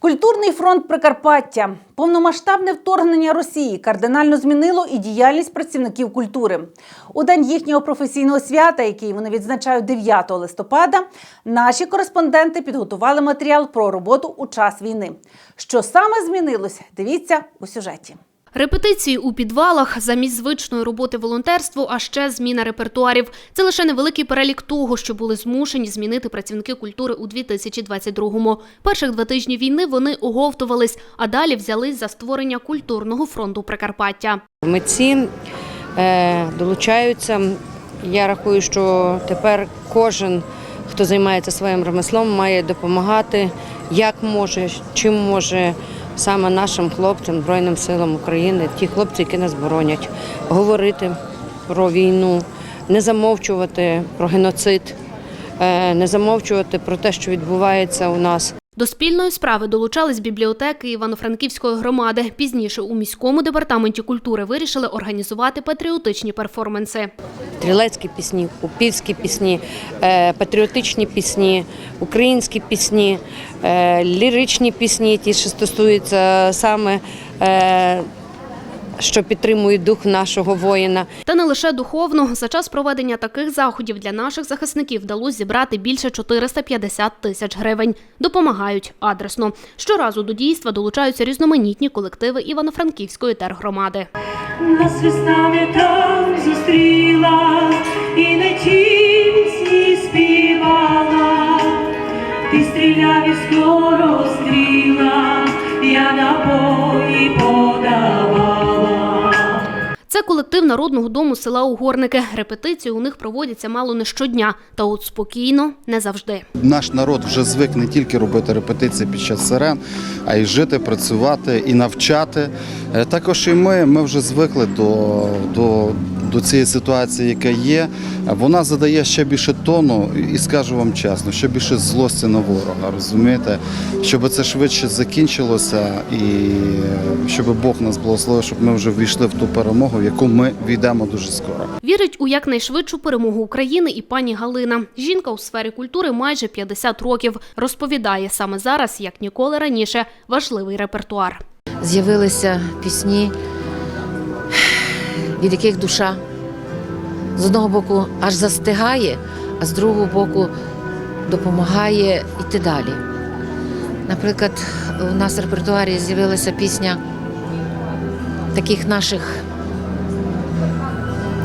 Культурний фронт Прикарпаття. Повномасштабне вторгнення Росії кардинально змінило і діяльність працівників культури. У день їхнього професійного свята, який вони відзначають 9 листопада, наші кореспонденти підготували матеріал про роботу у час війни. Що саме змінилось? Дивіться у сюжеті. Репетиції у підвалах замість звичної роботи волонтерству, а ще зміна репертуарів. Це лише невеликий перелік того, що були змушені змінити працівники культури у 2022-му. Перших два тижні війни вони оговтувались, а далі взялись за створення культурного фронту Прикарпаття. Митці е, долучаються. Я рахую, що тепер кожен, хто займається своїм ремеслом, має допомагати як може, чим може саме нашим хлопцям, Збройним силам України, ті хлопці, які нас боронять, говорити про війну, не замовчувати про геноцид, е, не замовчувати про те, що відбувається у нас. До спільної справи долучались бібліотеки Івано-Франківської громади. Пізніше у міському департаменті культури вирішили організувати патріотичні перформанси. стрілецькі пісні, купівські пісні, е, патріотичні пісні, українські пісні, е, ліричні пісні, ті, що стосуються саме, е, що підтримують дух нашого воїна. Та не лише духовно. За час проведення таких заходів для наших захисників вдалося зібрати більше 450 тисяч гривень. Допомагають адресно. Щоразу до дійства долучаються різноманітні колективи Івано-Франківської тергромади. Нас весна не там зустріла, Це колектив народного дому села Угорники. Репетиції у них проводяться мало не щодня, та от спокійно не завжди. Наш народ вже звик не тільки робити репетиції під час сирен, а й жити, працювати і навчати. Е, Також і ми, ми вже звикли до, до, до цієї ситуації, яка є. Вона задає ще більше тону, і скажу вам чесно, ще більше злості на ворога. Розумієте, щоб це швидше закінчилося, і щоб Бог нас благословив, щоб ми вже війшли в ту перемогу, в яку ми війдемо дуже скоро. Вірить у якнайшвидшу перемогу України і пані Галина. Жінка у сфері культури майже 50 років. Розповідає саме зараз, як ніколи раніше, важливий репертуар. з'явилися пісні, від яких душа з одного боку аж застигає, а з другого боку допомагає йти далі. Наприклад, у нас в репертуарі з'явилася пісня таких наших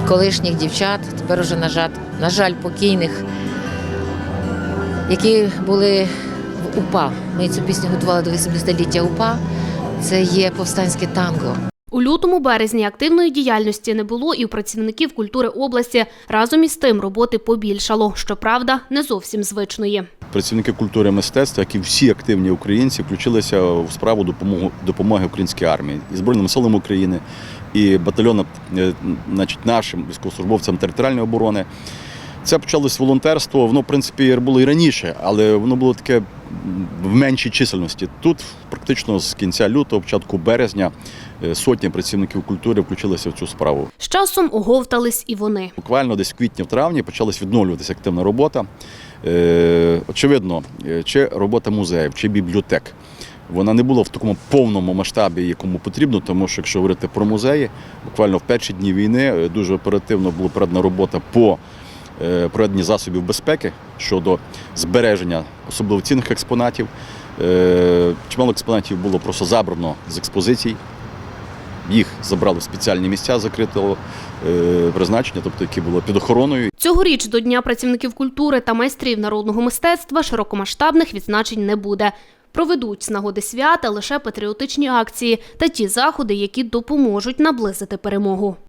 колишніх дівчат, тепер уже, на жаль, на жаль, покійних, які були в УПА. Ми цю пісню готували до 80-ліття УПА. Це є повстанське танго. У лютому березні активної діяльності не було і у працівників культури області. Разом із тим роботи побільшало. Щоправда, не зовсім звичної. Працівники культури мистецтва, як і всі активні українці, включилися в справу допомоги, допомоги українській армії і Збройним силам України, і батальйонам, е, значить, нашим військовослужбовцям територіальної оборони. Це почалось волонтерство. Воно, в принципі, було і раніше, але воно було таке в меншій чисельності. Тут практично з кінця лютого, початку березня, е, сотні працівників культури включилися в цю справу. З часом оговтались і вони. Буквально десь в квітні-травні почалась відновлюватися активна робота. Е, очевидно, е, чи робота музеїв, чи бібліотек. Вона не була в такому повному масштабі, якому потрібно, тому що якщо говорити про музеї, буквально в перші дні війни дуже оперативно була передана робота по е, проведенні засобів безпеки щодо збереження особливо цінних експонатів. Е, Чимало експонатів було просто забрано з експозицій. Їх забрали в спеціальні місця закритого е, призначення, тобто які були під охороною. Цьогоріч до Дня працівників культури та майстрів народного мистецтва широкомасштабних відзначень не буде. Проведуть з нагоди свята лише патріотичні акції та ті заходи, які допоможуть наблизити перемогу.